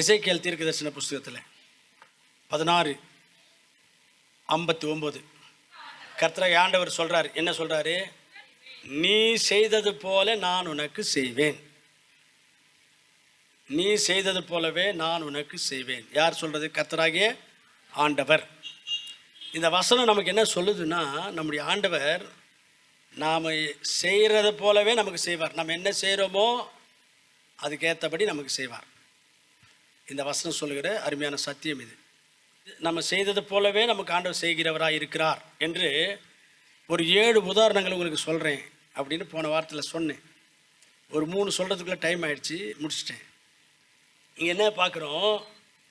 இசைக்கேல் தீர்க்க தரிசன புஸ்தகத்தில் பதினாறு ஐம்பத்தி ஒம்பது கர்த்தரை ஆண்டவர் சொல்கிறார் என்ன சொல்கிறாரு நீ செய்தது போல நான் உனக்கு செய்வேன். நீ செய்தது போலவே நான் உனக்கு செய்வேன். யார் சொல்கிறது கர்த்தராகிய ஆண்டவர். இந்த வசனம் நமக்கு என்ன சொல்லுதுன்னா நம்முடைய ஆண்டவர் நாம் செய்கிறத போலவே நமக்கு செய்வார். நம்ம என்ன செய்கிறோமோ அதுக்கேற்றபடி நமக்கு செய்வார். இந்த வசனம் சொல்லுகிற அருமையான சத்தியம் இது. நம்ம செய்தது போலவே நமக்கு ஆண்டவர் செய்கிறவராக இருக்கிறார் என்று ஒரு ஏழு உதாரணங்கள் உங்களுக்கு சொல்கிறேன் அப்படின்னு போன வாரத்தில் சொன்னேன். ஒரு மூணு சொல்கிறதுக்குள்ளே டைம் ஆயிடுச்சு முடிச்சிட்டேன். இங்கே என்ன பார்க்குறோம்?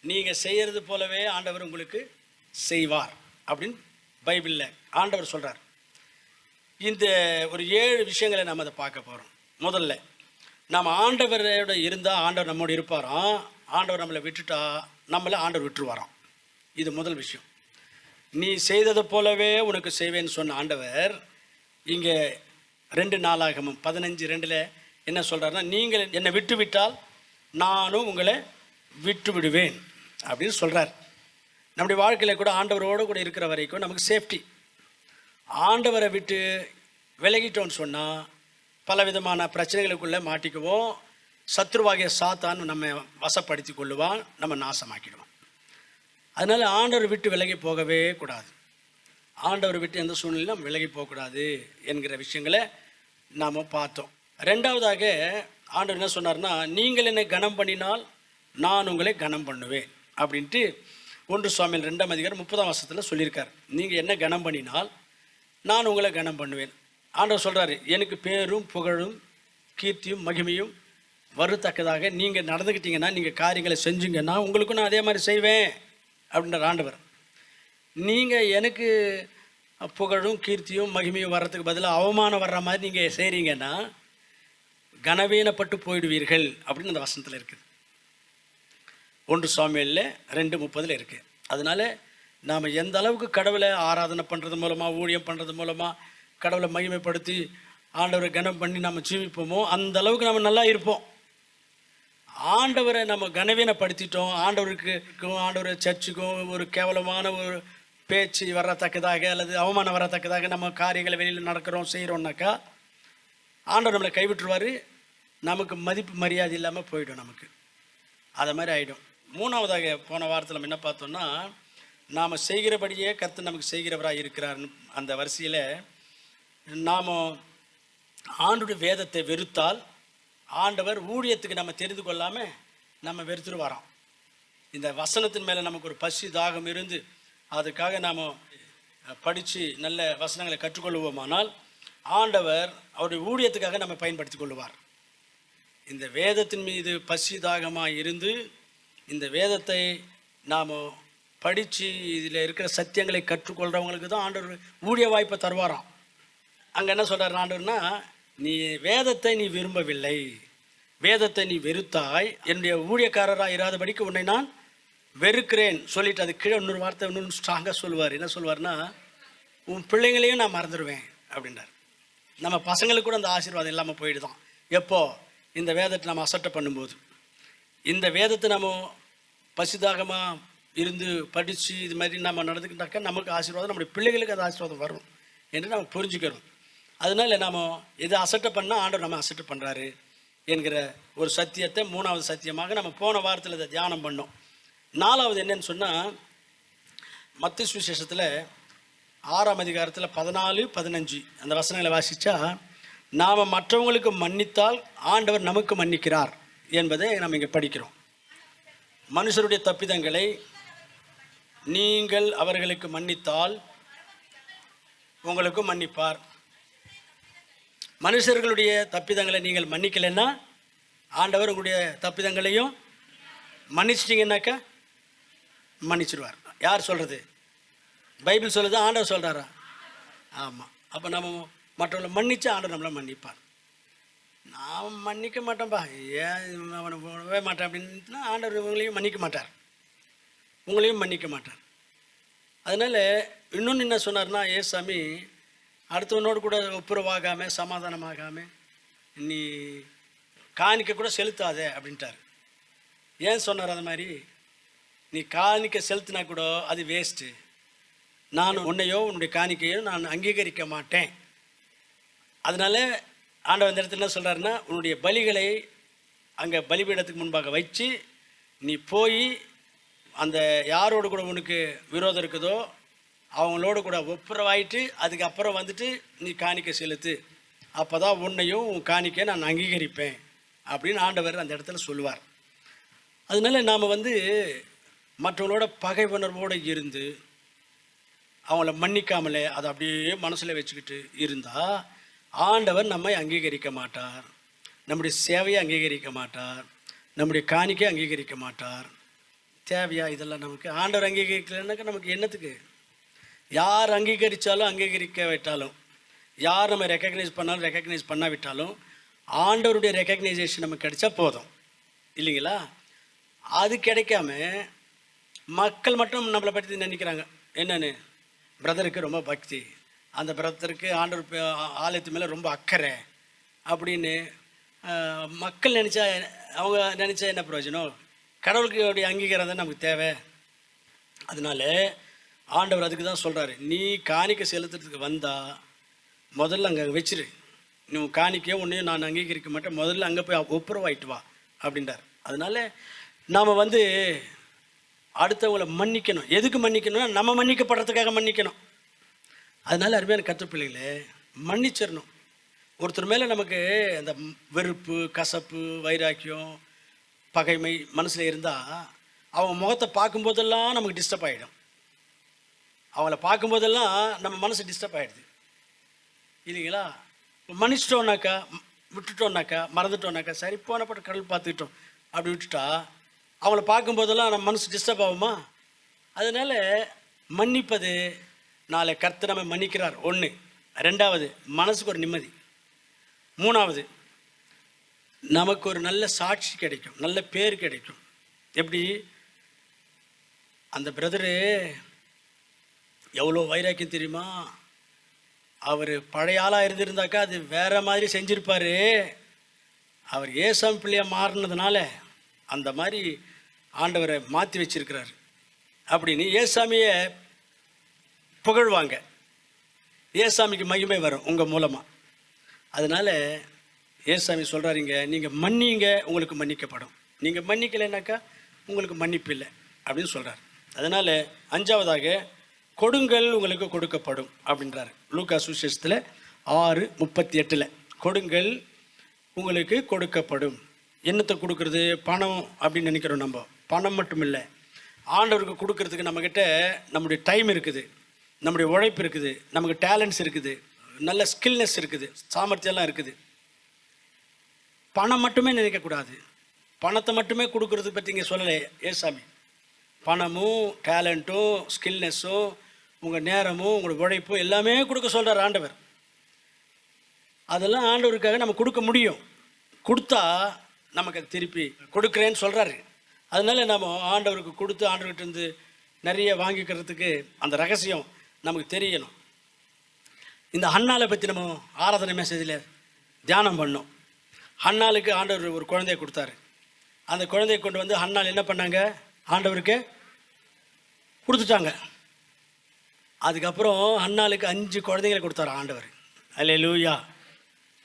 நீங்கள் செய்கிறது போலவே ஆண்டவர் உங்களுக்கு செய்வார் அப்படின்னு பைபிளில் ஆண்டவர் சொல்கிறார் இந்த ஒரு ஏழு விஷயங்களை நம்ம அதை பார்க்க போகிறோம் முதல்ல நம்ம ஆண்டவரோட இருந்தால் ஆண்டவர் நம்மோடு இருப்பாராம் ஆண்டவர் நம்மளை விட்டுட்டா நம்மளை ஆண்டவர் விட்டுருவாராம். இது முதல் விஷயம். நீ செய்தது போலவே உனக்கு செய்வேன்னு சொன்ன ஆண்டவர் இங்கே ரெண்டு நாளாகமும் பதினஞ்சு ரெண்டில் என்ன சொல்கிறாருன்னா நீங்கள் என்னை விட்டு விட்டால் நானும் உங்களை விட்டு விடுவேன் அப்படின்னு சொல்கிறார் நம்முடைய வாழ்க்கையில் கூட ஆண்டவரோடு கூட இருக்கிற வரைக்கும் நமக்கு சேஃப்டி ஆண்டவரை விட்டு விலகிட்டோன்னு சொன்னால் பலவிதமான பிரச்சனைகளுக்குள்ளே மாட்டிக்குவோம். சத்ருவாகிய சாத்தான் நம்ம வசப்படுத்தி கொள்ளுவான் நம்ம நாசமாக்கிடுவோம் அதனால் ஆண்டவர் விட்டு விலகி போகவே கூடாது. ஆண்டவர் விட்டு எந்த சூழ்நிலையும் நம்ம விலகி போகக்கூடாது என்கிற விஷயங்களை நாம் பார்த்தோம். ரெண்டாவதாக ஆண்டவர் என்ன சொன்னார்னா நீங்கள் என்னை கனம் பண்ணினால் நான் உங்களை கனம் பண்ணுவேன். அப்படின்ட்டு ஒன்று சுவாமியில் ரெண்டாம் அதிகாரம் முப்பதாம் வருஷத்தில் சொல்லியிருக்கார். நீங்கள் என்ன கனம் பண்ணினால் நான் உங்களை கனம் பண்ணுவேன். ஆண்டவர் சொல்கிறாரு எனக்கு பேரும் புகழும் கீர்த்தியும் மகிமையும் வரத்தக்கதாக நீங்கள் நடந்துக்கிட்டீங்கன்னா நீங்கள் காரியங்களை செஞ்சுங்கன்னா உங்களுக்கும் நான் அதே மாதிரி செய்வேன் அப்படின்ற ஆண்டவர். நீங்கள் எனக்கு புகழும் கீர்த்தியும் மகிமையும் வர்றதுக்கு பதிலாக அவமானம் வர்ற மாதிரி நீங்கள் செய்கிறீங்கன்னா கனவீனப்பட்டு போயிடுவீர்கள் அப்படின்னு அந்த வசனத்தில் இருக்குது. ஒன்று சுவாமியில் ரெண்டு முப்பதில் இருக்குது அதனால நாம் எந்த அளவுக்கு கடவுளை ஆராதனை பண்ணுறது மூலமாக ஊழியம் பண்ணுறது மூலமாக கடவுளை மகிமைப்படுத்தி ஆண்டவரை கனம் பண்ணி நம்ம ஜீவிப்போமோ அந்த அளவுக்கு நம்ம நல்லா இருப்போம். ஆண்டவரை நம்ம கனவீனப்படுத்திட்டோம். ஆண்டவருக்கு ஆண்டவர் சர்ச்சுக்கும் ஒரு கேவலமான ஒரு பேச்சு வரத்தக்கதாக அல்லது அவமானம் வரத்தக்கதாக நம்ம காரியங்களை வெளியில் நடக்கிறோம் செய்கிறோம்னாக்கா ஆண்டவர் நம்மளை கைவிட்டுருவார். நமக்கு மதிப்பு மரியாதை இல்லாமல் போயிடும் நமக்கு. அதை மாதிரி ஆகிடும் மூணாவதாக போன வாரத்தில் நம்ம என்ன பார்த்தோம்னா நாம் செய்கிறபடியே கற்று நமக்கு செய்கிறவராக இருக்கிறார்னு அந்த வரிசையில் நாம் ஆண்டுடைய வேதத்தை வெறுத்தால் ஆண்டவர் ஊழியத்துக்கு நம்ம தெரிந்து கொள்ளாமல் நம்ம வெறுத்துட்டு வரோம் இந்த வசனத்தின் மேலே நமக்கு ஒரு பசி தாகம் இருந்து அதுக்காக நாம் படித்து நல்ல வசனங்களை கற்றுக்கொள்வோமானால் ஆண்டவர் அவருடைய ஊழியத்துக்காக நம்ம பயன்படுத்தி கொள்வார் இந்த வேதத்தின் மீது பசி தாகமாக இருந்து இந்த வேதத்தை நாம் படித்து இதில் இருக்கிற சத்தியங்களை கற்றுக்கொள்கிறவங்களுக்கு தான் ஆண்டவர் ஊழிய வாய்ப்பை தருவாராம். அங்கே என்ன சொல்கிறார் ஆண்டவர்னா நீ வேதத்தை நீ விரும்பவில்லை. வேதத்தை நீ வெறுத்தாய். என்னுடைய ஊழியக்காரராக இராதபடிக்கு உன்னை நான் வெறுக்கிறேன். சொல்லிட்டு அது கீழே இன்னொரு வார்த்தை இன்னொன்று ஸ்ட்ராங்காக சொல்லுவார். என்ன சொல்லுவார்னா உன் பிள்ளைங்களையும் நான் மறந்துடுவேன் அப்படின்றார். நம்ம பசங்களுக்கு கூட அந்த ஆசீர்வாதம் இல்லாமல் போயிடுதான். எப்போ? இந்த வேதத்தை நம்ம அசட்டை பண்ணும்போது. இந்த வேதத்தை நம்ம பசிதாகமாக இருந்து படித்து இது மாதிரி நம்ம நடந்துக்கிட்டாக்கா நமக்கு ஆசீர்வாதம் நம்முடைய பிள்ளைகளுக்கு அது ஆசீர்வாதம் வரும். என்று நம்ம புரிஞ்சுக்கிறோம். அதனால நாம் இது அசட்டை பண்ணால் ஆண்டவர் நம்ம அசட்டு பண்ணுறாரு என்கிற ஒரு சத்தியத்தை மூணாவது சத்தியமாக நம்ம போன வாரத்தில் இதை தியானம் பண்ணோம். நாலாவது என்னன்னு சொன்னால் மத்திய சுவிசேஷத்தில் ஆறாம் அதிகாரத்தில் பதினாலு பதினஞ்சு அந்த வசனங்களை வாசித்தா நாம் மற்றவங்களுக்கு மன்னித்தால் ஆண்டவர் நமக்கு மன்னிக்கிறார் என்பதை நம்ம இங்கே படிக்கிறோம். மனுஷருடைய தப்பிதங்களை நீங்கள் அவர்களுக்கு மன்னித்தால் உங்களுக்கும் மன்னிப்பார். மனுஷர்களுடைய தப்பிதங்களை நீங்கள் மன்னிக்கலைன்னா ஆண்டவர் உங்களுடைய தப்பிதங்களையும் மன்னிச்சிட்டிங்கன்னாக்கா மன்னிச்சிடுவார் யார் சொல்கிறது பைபிள் சொல்லுது ஆண்டவர் சொல்கிறாரா ஆமாம் அப்போ நம்ம மற்றவங்களை மன்னிச்சு ஆண்டவர் நம்மளை மன்னிப்பார். நான் மன்னிக்க மாட்டேன்ப்பா ஏன் அவனை போடவே மாட்டேன் அப்படின்னா ஆண்டவர் உங்களையும் மன்னிக்க மாட்டார். உங்களையும் மன்னிக்க மாட்டார். அதனால் இன்னொன்று என்ன சொன்னார்னா ஏசாமி அடுத்தவனோடு கூட ஒப்புரவாகாமல் சமாதானமாகாமல் நீ காணிக்க கூட செலுத்தாதே அப்படின்ட்டார். ஏன் சொன்னார் அது மாதிரி? நீ காணிக்க செலுத்தினா கூட அது வேஸ்ட்டு நான் உன்னையோ உன்னுடைய காணிக்கையோ நான் அங்கீகரிக்க மாட்டேன். அதனால ஆண்டவர் இந்த இடத்துல என்ன சொல்கிறாருன்னா உன்னுடைய பலிகளை அங்கே பலிபீடத்துக்கு முன்பாக வச்சு நீ போய் அந்த யாரோடு கூட உனக்கு விரோதம் இருக்குதோ அவங்களோட கூட ஒப்புரவாயிட்டு அதுக்கப்புறம் வந்துட்டு நீ காணிக்க செலுத்து. அப்போ தான் உன்னையும் உன் காணிக்க நான் அங்கீகரிப்பேன் அப்படின்னு ஆண்டவர் அந்த இடத்துல சொல்லுவார். அதனால நாம் வந்து மற்றவங்களோட பகை உணர்வோடு இருந்து அவங்கள மன்னிக்காமலே அதை அப்படியே மனசில் வச்சுக்கிட்டு இருந்தால் ஆண்டவர் நம்மை அங்கீகரிக்க மாட்டார். நம்முடைய சேவையை அங்கீகரிக்க மாட்டார். நம்முடைய காணிக்கை அங்கீகரிக்க மாட்டார். தேவையா இதெல்லாம் நமக்கு? ஆண்டவர் அங்கீகரிக்கலைன்னாக்கா நமக்கு என்னத்துக்கு? யார் அங்கீகரித்தாலும் அங்கீகரிக்க விட்டாலும் யார் நம்ம ரெக்கக்னைஸ் பண்ணாலும் ரெக்கக்னைஸ் பண்ணாவிட்டாலும் ஆண்டவருடைய ரெக்கக்னைசேஷன் நமக்கு கிடைச்சா போதும். இல்லைங்களா? அது கிடைக்காம மக்கள் மட்டும் நம்மளை பற்றி நினைக்கிறாங்க. என்னன்னு? பிரதருக்கு ரொம்ப பக்தி. அந்த பிரதருக்கு ஆண்டவர் பே- ஆலயத்து மேலே ரொம்ப அக்கறை. அப்படின்னு மக்கள் நினச்சா அவங்க நினச்சா என்ன பிரயோஜனம்? கடவுளுக்கு அங்கீகாரம் தான் நமக்கு தேவை. அதனால ஆண்டவர் அதுக்கு தான் சொல்கிறாரு நீ காணிக்க செலுத்துறதுக்கு வந்தால் முதல்ல அங்கே வச்சிரு. நீ உன் ஒன்றையும் உன்னையும் நான் அங்கீகரிக்க மாட்டேன். முதல்ல அங்கே போய் ஒப்புரவாயிட்டு வா அப்படின்றார். அதனால நாம் வந்து அடுத்தவங்களை மன்னிக்கணும். எதுக்கு மன்னிக்கணும்னா நம்ம மன்னிக்கப்படுறதுக்காக மன்னிக்கணும். அதனால அருமையான கற்றுப்பிள்ளைகளே மன்னிச்சிடணும். ஒருத்தர் மேலே நமக்கு அந்த வெறுப்பு கசப்பு வைராக்கியம் பகைமை மனசில் இருந்தால் அவங்க முகத்தை பார்க்கும்போதெல்லாம் நமக்கு டிஸ்டர்ப் ஆகிடும் அவங்கள பார்க்கும்போதெல்லாம் நம்ம மனசு டிஸ்டர்ப் ஆகிடுது இல்லைங்களா? மன்னிச்சிட்டோம்னாக்கா ம், விட்டுட்டோம்னாக்கா மறந்துட்டோம்னாக்கா சரி போனப்பட்ட கடல் பார்த்துக்கிட்டோம். அப்படி விட்டுட்டா அவங்கள பார்க்கும்போதெல்லாம் நம்ம மனசு டிஸ்டர்ப் ஆகுமா? அதனால் மன்னிப்பது நாளை கர்த்தர் நம்ம மன்னிக்கிறார். ஒன்று ரெண்டாவது மனசுக்கு ஒரு நிம்மதி. மூணாவது நமக்கு ஒரு நல்ல சாட்சி கிடைக்கும். நல்ல பேர் கிடைக்கும். எப்படி? அந்த பிரதரு எவ்வளோ வைராக்கியம் தெரியுமா? அவர் பழைய ஆளாக இருந்திருந்தாக்கா அது வேறு மாதிரி செஞ்சுருப்பார். அவர் ஏசாமி பிள்ளையாக மாறினதுனால அந்த மாதிரி ஆண்டவரை மாற்றி வச்சிருக்கிறார். அப்படின்னு ஏசாமியை புகழ்வாங்க. ஏசாமிக்கு மகிமை வரும் உங்கள் மூலமாக அதனால் ஏசாமி சொல்கிறாருங்க நீங்கள் மன்னிங்க உங்களுக்கு மன்னிக்கப்படும். நீங்கள் மன்னிக்கலைனாக்கா உங்களுக்கு மன்னிப்பு இல்லை. அப்படின்னு சொல்கிறார் அதனால் அஞ்சாவதாக கொடுங்கள் உங்களுக்கு கொடுக்கப்படும் அப்படின்றாரு. லூக்கா சுசேஷத்தில் ஆறு முப்பத்தி எட்டில் கொடுங்கள் உங்களுக்கு கொடுக்கப்படும். என்னத்தை கொடுக்கறது? பணம் அப்படின்னு நினைக்கிறோம் நம்ம. பணம் மட்டும் இல்லை. ஆண்டவருக்கு கொடுக்கறதுக்கு நம்மக்கிட்ட நம்முடைய டைம் இருக்குது. நம்முடைய உழைப்பு இருக்குது. நமக்கு டேலண்ட்ஸ் இருக்குது. நல்ல ஸ்கில்னஸ் இருக்குது. சாமர்த்தியம்லாம் இருக்குது. பணம் மட்டுமே நினைக்கக்கூடாது பணத்தை மட்டுமே கொடுக்கறது பற்றி இங்கே சொல்லலை. ஏசாமி பணமும் டேலண்ட்டும் ஸ்கில்னஸும் உங்கள் நேரமும் உங்களோட உழைப்பும் எல்லாமே கொடுக்க சொல்கிறார் ஆண்டவர். அதெல்லாம் ஆண்டவருக்காக நம்ம கொடுக்க முடியும். கொடுத்தா நமக்கு அது திருப்பி கொடுக்குறேன்னு சொல்கிறாரு அதனால நம்ம ஆண்டவருக்கு கொடுத்து ஆண்டவர்கிட்ட இருந்து நிறைய வாங்கிக்கிறதுக்கு அந்த ரகசியம் நமக்கு தெரியணும். இந்த ஹன்னாலை பற்றி நம்ம ஆராதனை மெசேஜில் தியானம் பண்ணோம். ஹன்னாலுக்கு ஆண்டவர் ஒரு குழந்தைய கொடுத்தாரு. அந்த குழந்தைய கொண்டு வந்து ஹன்னால் என்ன பண்ணாங்க? ஆண்டவருக்கு கொடுத்துட்டாங்க. அதுக்கப்புறம் அண்ணாளுக்கு அஞ்சு குழந்தைங்களை கொடுத்தாரு ஆண்டவர். அல்ல லூயா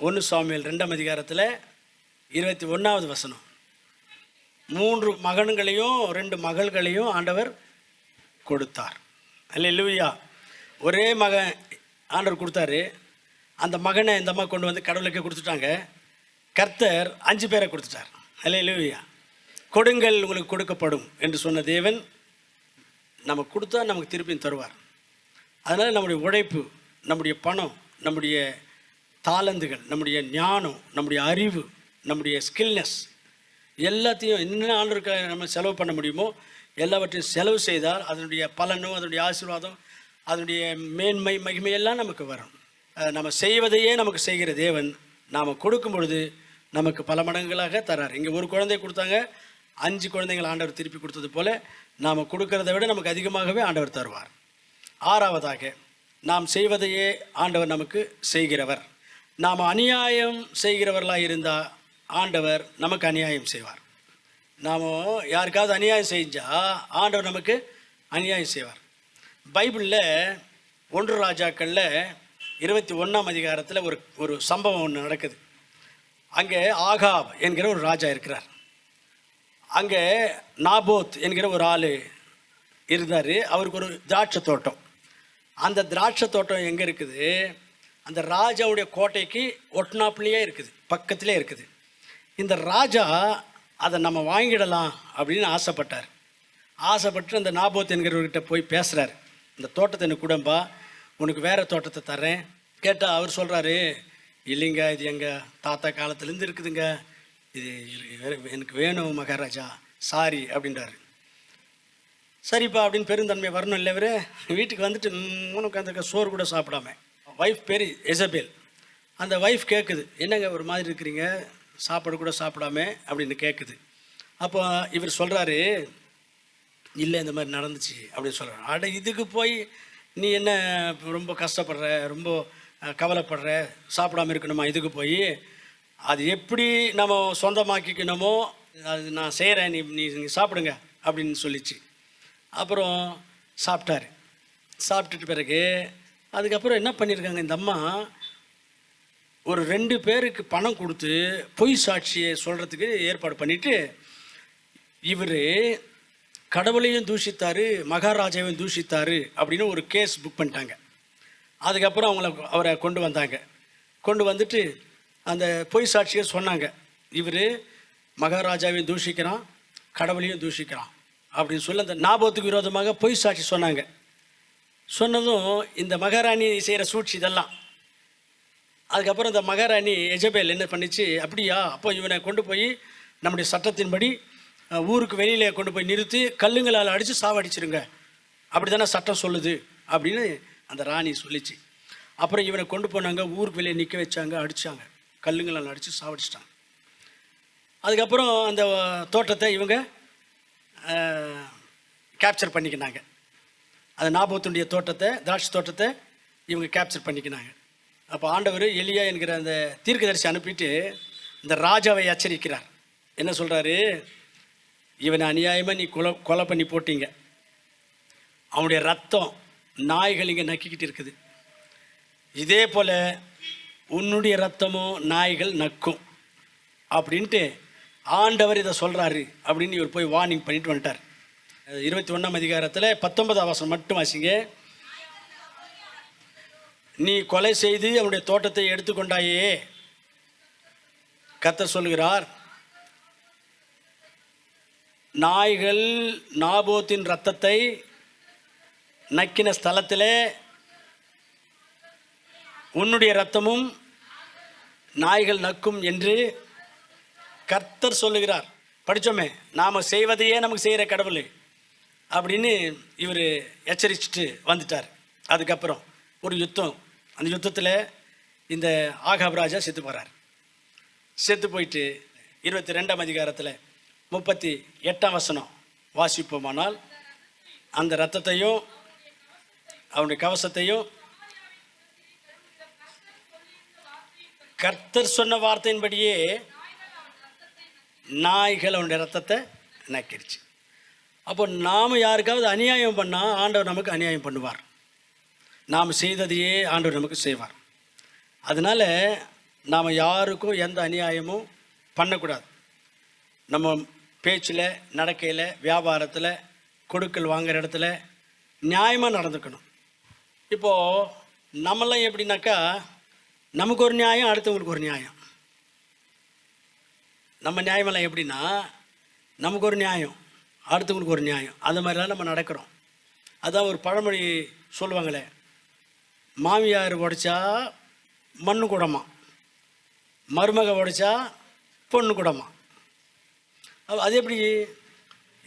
ஒன்று சாமியல் ரெண்டாம் அதிகாரத்தில் இருபத்தி ஒன்றாவது வசனம். மூன்று மகன்களையும் ரெண்டு மகள்களையும் ஆண்டவர் கொடுத்தார். அல்ல லூயா ஒரே மகன் ஆண்டவர் கொடுத்தாரு. அந்த மகனை இந்த அம்மா கொண்டு வந்து கடவுளுக்கு கொடுத்துட்டாங்க. கர்த்தர் அஞ்சு பேரை கொடுத்துட்டார். அல்ல லூயா கொடுங்கள் உங்களுக்கு கொடுக்கப்படும் என்று சொன்ன தேவன் நம்ம கொடுத்தா நமக்கு திருப்பியும் தருவார். அதனால் நம்முடைய உழைப்பு நம்முடைய பணம் நம்முடைய தாளந்துகள் நம்முடைய ஞானம் நம்முடைய அறிவு நம்முடைய ஸ்கில்னஸ் எல்லாத்தையும் என்ன ஆண்டவருக்கு நம்ம செலவு பண்ண முடியுமோ எல்லாவற்றையும் செலவு செய்தால் அதனுடைய பலனும் அதனுடைய ஆசீர்வாதம் அதனுடைய மேன்மை மகிமையெல்லாம் நமக்கு வரும். நம்ம செய்வதையே நமக்கு செய்கிற தேவன் நாம் கொடுக்கும் பொழுது நமக்கு பல மடங்குகளாக தரார். இங்கே ஒரு குழந்தை கொடுத்தாங்க அஞ்சு குழந்தைகள் ஆண்டவர் திருப்பி கொடுத்தது போல் நாம் கொடுக்கறத விட நமக்கு அதிகமாகவே ஆண்டவர் தருவார். ஆறாவதாக நாம் செய்வதையே ஆண்டவர் நமக்கு செய்கிறவர். நாம் அநியாயம் செய்கிறவர்களாக இருந்தால் ஆண்டவர் நமக்கு அநியாயம் செய்வார். நாம் யாருக்காவது அநியாயம் செஞ்சால் ஆண்டவர் நமக்கு அநியாயம் செய்வார். பைபிளில் ஒன்று ராஜாக்களில் இருபத்தி ஒன்றாம் அதிகாரத்தில் ஒரு ஒரு சம்பவம் ஒன்று நடக்குது. அங்கே ஆகாப் என்கிற ஒரு ராஜா இருக்கிறார். அங்கே நாபோத் என்கிற ஒரு ஆள் இருந்தார். அவருக்கு ஒரு திராட்சை தோட்டம். அந்த திராட்சை தோட்டம் எங்கே இருக்குது? அந்த ராஜாவுடைய கோட்டைக்கு ஒட்டினாப்புலேயே இருக்குது பக்கத்திலே இருக்குது. இந்த ராஜா அதை நம்ம வாங்கிடலாம் அப்படின்னு ஆசைப்பட்டார். ஆசைப்பட்டு அந்த நாபோத் என்கிறவர்கிட்ட போய் பேசுகிறாரு இந்த தோட்டத்தை எனக்கு கூடம்பா உனக்கு வேறு தோட்டத்தை தரேன் கேட்டால் அவர் சொல்கிறாரு இல்லைங்க இது எங்கள் தாத்தா காலத்துலேருந்து இருக்குதுங்க. இது எனக்கு வேணும் மகாராஜா சாரி அப்படின்றாரு. சரிப்பா அப்படின்னு பெருந்தன்மை வரணும் இல்லை இவரு. வீட்டுக்கு வந்துட்டு ம், உனக்கு அந்த சோறு கூட சாப்பிடாம. ஒய்ஃப் பேர் எசபேல் அந்த ஒய்ஃப் கேட்குது என்னங்க ஒரு மாதிரி இருக்கிறீங்க? சாப்பாடு கூட சாப்பிடாம? அப்படின்னு கேட்குது அப்போ இவர் சொல்கிறாரு இல்லை இந்த மாதிரி நடந்துச்சு. அப்படின்னு சொல்கிறார் அட இதுக்கு போய் நீ என்ன ரொம்ப கஷ்டப்படுற ரொம்ப கவலைப்படுற? சாப்பிடாம இருக்கணுமா இதுக்கு போய்? அது எப்படி நம்ம சொந்தமாக்கிக்கணுமோ அது நான் செய்கிறேன் நீ நீ நீ சாப்பிடுங்க அப்படின்னு சொல்லிச்சு. அப்புறம் சாப்பிட்டாரு. சாப்பிட்டுட்டு பிறகு அதுக்கப்புறம் என்ன பண்ணியிருக்காங்க இந்த அம்மா ஒரு ரெண்டு பேருக்கு பணம் கொடுத்து பொய் சாட்சியை சொல்கிறதுக்கு ஏற்பாடு பண்ணிவிட்டு இவர் கடவுளையும் தூஷித்தார் மகாராஜாவையும் தூஷித்தார் அப்படின்னு ஒரு கேஸ் புக் பண்ணிட்டாங்க. அதுக்கப்புறம் அவங்கள அவரை கொண்டு வந்தாங்க. கொண்டு வந்துட்டு அந்த பொய் சாட்சியை சொன்னாங்க. இவர் மகாராஜாவையும் தூஷிக்கிறான் கடவுளையும் தூஷிக்கிறான். அப்படின்னு சொல்லி அந்த ஞாபகத்துக்கு விரோதமாக பொய் சாட்சி சொன்னாங்க. சொன்னதும் இந்த மகாராணி செய்கிற சூழ்ச்சி இதெல்லாம். அதுக்கப்புறம் இந்த மகாராணி எஜபேல் என்ன பண்ணிச்சு? அப்படியா? அப்போ இவனை கொண்டு போய் நம்முடைய சட்டத்தின்படி ஊருக்கு வெளியில் கொண்டு போய் நிறுத்தி கல்லுங்களால் அடித்து சாவடிச்சிருங்க. அப்படி தானே சட்டம் சொல்லுது? அப்படின்னு அந்த ராணி சொல்லிச்சு. அப்புறம் இவனை கொண்டு போனாங்க ஊருக்கு வெளியே நிற்க வச்சாங்க அடித்தாங்க கல்லுங்களால் அடித்து சாவடிச்சிட்டாங்க. அதுக்கப்புறம் அந்த தோட்டத்தை இவங்க கேப்சர் பண்ணிக்கினாங்க. அந்த நாபத்துடைய தோட்டத்தை திராட்சை தோட்டத்தை இவங்க கேப்சர் பண்ணிக்கினாங்க. அப்போ ஆண்டவர் எலியா என்கிற அந்த தீர்க்கதரிசி அனுப்பிட்டு இந்த ராஜாவை எச்சரிக்கிறார். என்ன சொல்கிறாரு இவனை அநியாயமாக நீ கொலை கொலை பண்ணி போட்டீங்க. அவனுடைய ரத்தம் நாய்கள் இங்கே நக்கிக்கிட்டு இருக்குது. இதே போல் உன்னுடைய ரத்தமும் நாய்கள் நக்கும். அப்படின்ட்டு ஆண்டவர் இதை சொல்கிறாரு அப்படின்னு இவர் போய் வார்னிங் பண்ணிட்டு வந்துட்டார். இருபத்தி ஒன்றாம் அதிகாரத்தில் பத்தொன்பதாம் வசனம் மட்டும் வாசிங்க. நீ கொலை செய்து அவனுடைய தோட்டத்தை எடுத்துக்கொண்டாயே. கத்த சொல்கிறார் நாய்கள் நாபோத்தின் ரத்தத்தை நக்கின ஸ்தலத்திலே உன்னுடைய ரத்தமும் நாய்கள் நக்கும் என்று கர்த்தர் சொல்லுகிறார் படித்தோமே நாம் செய்வதையே நமக்கு செய்கிற கடவுள். அப்படின்னு இவர் எச்சரிச்சுட்டு வந்துட்டார். அதுக்கப்புறம் ஒரு யுத்தம் அந்த யுத்தத்தில் இந்த ஆகாப் ராஜா செத்து போகிறார் செத்து போயிட்டு இருபத்தி ரெண்டாம் அதிகாரத்தில் முப்பத்தி எட்டாம் வசனம் வாசிப்போமானால் அந்த ரத்தத்தையும் அவனுடைய கவசத்தையும் கர்த்தர் சொன்ன வார்த்தையின்படியே நாய்கள் அவனுடைய ரத்தத்தை நக்கிடுச்சு அப்போ நாம் யாருக்காவது அநியாயம் பண்ணால் ஆண்டவர் நமக்கு அநியாயம் பண்ணுவார். நாம் செய்ததையே ஆண்டவர் நமக்கு செய்வார். அதனால் நாம் யாருக்கும் எந்த அநியாயமும் பண்ணக்கூடாது. நம்ம பேச்சில் நடக்கையில் வியாபாரத்தில் கொடுக்கல் வாங்குற இடத்துல நியாயமாக நடந்துக்கணும். இப்போது நம்மளாம் எப்படின்னாக்கா நமக்கு ஒரு நியாயம் அடுத்தவங்களுக்கு ஒரு நியாயம். நம்ம நியாயமெல்லாம் எப்படின்னா நமக்கு ஒரு நியாயம் அடுத்தவங்களுக்கு ஒரு நியாயம். அது மாதிரிலாம் நம்ம நடக்கிறோம். அதான் ஒரு பழமொழி சொல்லுவாங்களே மாமியார் உடைச்சா மண்ணு குடமா? மருமக உடைச்சா பொண்ணு குடமா? அது எப்படி?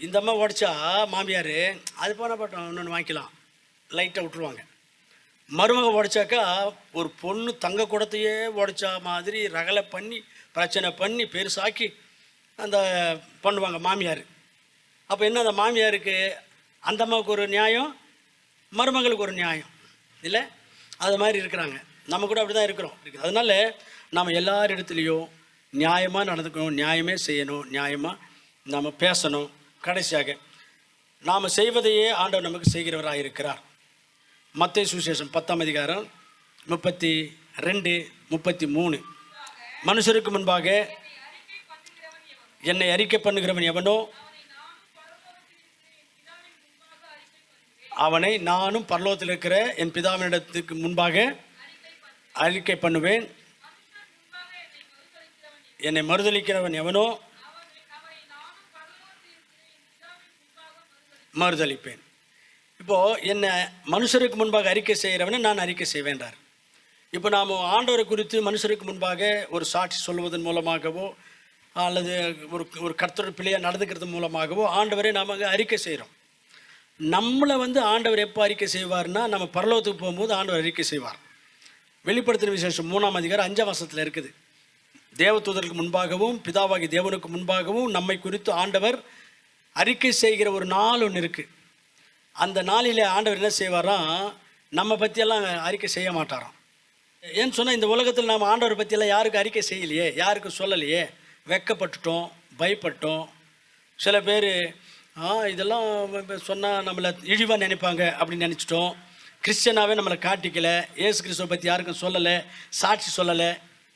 இந்த அம்மா உடைச்சா மாமியார் அது போனால் பட்டம் இன்னொன்று வாங்கிக்கலாம். லைட்டாக விட்டுருவாங்க. மருமக உடைச்சாக்கா ஒரு பொண்ணு தங்க குடத்தையே உடைச்சா மாதிரி ரகலை பண்ணி பிரச்சனை பண்ணி பெருசாக்கி அந்த பண்ணுவாங்க மாமியார். அப்போ என்ன அந்த மாமியாருக்கு? அந்த அம்மாவுக்கு ஒரு நியாயம் மருமகளுக்கு ஒரு நியாயம். இல்லை? அது மாதிரி இருக்கிறாங்க. நம்ம கூட அப்படி தான் இருக்கிறோம். அதனால் நாம் எல்லார் இடத்துலையும் நியாயமாக நடந்துக்கணும் நியாயமே செய்யணும் நியாயமாக நாம் பேசணும். கடைசியாக நாம் செய்வதையே ஆண்டவர் நமக்கு செய்கிறவராக இருக்கிறார். மத்திய சுவிசேஷம் பத்தாம் அதிகாரம் முப்பத்தி ரெண்டு முப்பத்தி மூணு. மனுஷருக்கு முன்பாக என்னை அறிக்கை பண்ணுகிறவன் எவனோ அவனை நானும் பரலோகத்தில் இருக்கிற என் பிதாவினிடத்துக்கு முன்பாக அறிக்கை பண்ணுவேன். என்னை மறுதளிக்கிறவன் எவனோ மறுதலிப்பேன். இப்போ என்னை மனுஷருக்கு முன்பாக அறிக்கை செய்கிறவனை நான் அறிக்கை செய்வேன்றார். இப்போ நாம் ஆண்டவரை குறித்து மனுஷருக்கு முன்பாக ஒரு சாட்சி சொல்வதன் மூலமாகவோ அல்லது ஒரு ஒரு கர்த்தர் பிள்ளையாக நடந்துக்கிறது மூலமாகவோ ஆண்டவரை நாம் அங்கே அறிக்கை செய்கிறோம் நம்மளை வந்து ஆண்டவர் எப்போ அறிக்கை செய்வார்னா நம்ம பரலோகத்துக்கு போகும்போது ஆண்டவர் அறிக்கை செய்வார். வெளிப்படுத்தின விசேஷம் மூணாம் அதிகாரம் அஞ்சாம் வருஷத்தில் இருக்குது. தேவதூதருக்கு முன்பாகவும் பிதாவாகி தேவனுக்கு முன்பாகவும் நம்மை குறித்து ஆண்டவர் அறிக்கை செய்கிற ஒரு நாள் ஒன்று இருக்குது அந்த நாளில் ஆண்டவர் என்ன செய்வாராம் நம்ம பற்றியெல்லாம் அறிக்கை செய்ய மாட்டாராம். ஏன்னு சொன்னால் இந்த உலகத்தில் நம்ம ஆண்டவரை பற்றியெல்லாம் யாருக்கும் அறிக்கை செய்யலையே யாருக்கும் சொல்லலையே? வெக்கப்பட்டுட்டோம் பயப்பட்டோம். சில பேர் ஆ இதெல்லாம் சொன்னால் நம்மளை இழிவாக நினைப்பாங்க அப்படின்னு நினச்சிட்டோம். கிறிஸ்டியனாகவே நம்மளை காட்டிக்கல ஏசு கிறிஸ்துவை பற்றி யாருக்கும் சொல்லலை சாட்சி சொல்லலை.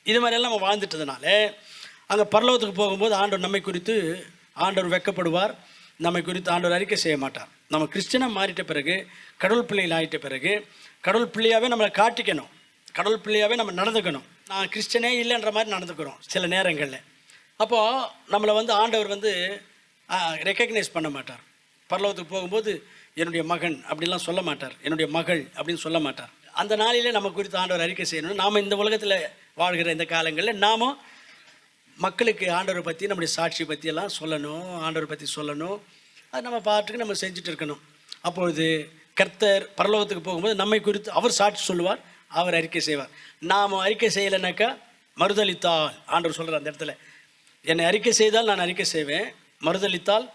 இது மாதிரியெல்லாம் நம்ம வாழ்ந்துட்டதுனால அங்கே பரலோகத்துக்கு போகும்போது ஆண்டவர் நம்மை குறித்து ஆண்டவர் வெக்கப்படுவார். நம்மை குறித்து ஆண்டவர் அறிக்கை செய்ய மாட்டார். நம்ம கிறிஸ்டியனாக மாறிட்ட பிறகு கடவுள் பிள்ளைகள் ஆகிட்ட பிறகு கடவுள் பிள்ளையாகவே நம்மளை காட்டிக்கணும். கடவுள் பிள்ளையாகவே நம்ம நடந்துக்கணும். நான் கிறிஸ்டனே இல்லைன்ற மாதிரி நடந்துக்கிறோம் சில நேரங்களில். அப்போது நம்மளை வந்து ஆண்டவர் வந்து ரெக்கக்னைஸ் பண்ண மாட்டார். பரலோகத்துக்கு போகும்போது என்னுடைய மகன் அப்படிலாம் சொல்ல மாட்டார். என்னுடைய மகள் அப்படின்னு சொல்ல மாட்டார். அந்த நாளிலே நம்ம குறித்து ஆண்டவர் அறிக்கை செய்யணும் நாம் இந்த உலகத்தில் வாழ்கிற இந்த காலங்களில் நாமும் மக்களுக்கு ஆண்டவரை பற்றி நம்முடைய சாட்சி பற்றியெல்லாம் சொல்லணும் ஆண்டவரை பற்றி சொல்லணும். அது நம்ம பாட்டுக்கு நம்ம செஞ்சுட்டு இருக்கணும். அப்பொழுது கர்த்தர் பரலோகத்துக்கு போகும்போது நம்மை குறித்து அவர் சாட்சி சொல்லுவார். அவர் அறிக்கை செய்வார். நாம் அறிக்கை செய்யலைனாக்கா மறுதளித்தால் ஆண்டவர் சொல்கிறார் அந்த இடத்துல என்னை அறிக்கை செய்தால் நான் அறிக்கை செய்வேன் மறுதளித்தால்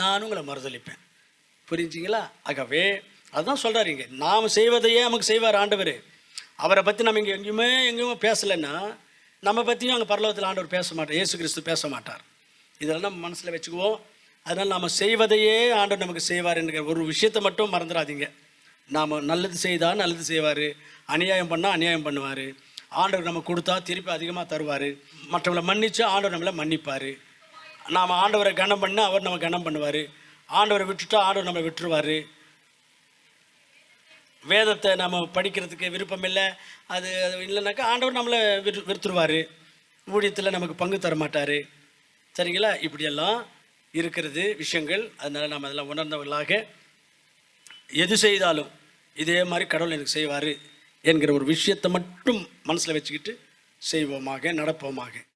நான் உங்களை மறுதளிப்பேன் புரிஞ்சிங்களா? ஆகவே அதுதான் சொல்கிறார் இங்கே. நாம் செய்வதையே நமக்கு செய்வார் ஆண்டவர். அவரை பற்றி நம்ம இங்கே எங்கேயுமே எங்கேயுமே பேசலைன்னா நம்ம பற்றியும் அங்கே பரலோகத்தில் ஆண்டவர் பேச மாட்டார் இயேசு கிறிஸ்து பேச மாட்டார். இதெல்லாம் நம்ம மனசில் வச்சுக்குவோம். அதனால் நாம் செய்வதையே ஆண்டவர் நமக்கு செய்வார் என்கிற ஒரு விஷயத்தை மட்டும் மறந்துடாதீங்க. நாம் நல்லது செய்தால் நல்லது செய்வார். அநியாயம் பண்ணால் அநியாயம் பண்ணுவார். ஆண்டவர் நம்ம கொடுத்தா திருப்பி அதிகமாக தருவார். மற்றவங்களை மன்னித்து ஆண்டவர் நம்மளை மன்னிப்பார். நாம் ஆண்டவரை கனம் பண்ணால் அவர் நம்ம கனம் பண்ணுவார். ஆண்டவரை விட்டுட்டா ஆண்டவர் நம்மளை விட்டுருவார். வேதத்தை நம்ம படிக்கிறதுக்கு விருப்பம் இல்லை. அது அது இல்லைனாக்கா ஆண்டவர் நம்மளை விரு விருத்துருவார் ஊழியத்தில் நமக்கு பங்கு தர மாட்டார். சரிங்களா? இப்படியெல்லாம் இருக்கிறது விஷயங்கள். அதனால் நம்ம அதெல்லாம் உணர்ந்தவர்களாக எது செய்தாலும் இதே மாதிரி கடவுள் எனக்கு செய்வார் என்கிற ஒரு விஷயத்தை மட்டும் மனசில் வச்சுக்கிட்டு செய்வோமாக நடப்போமாக.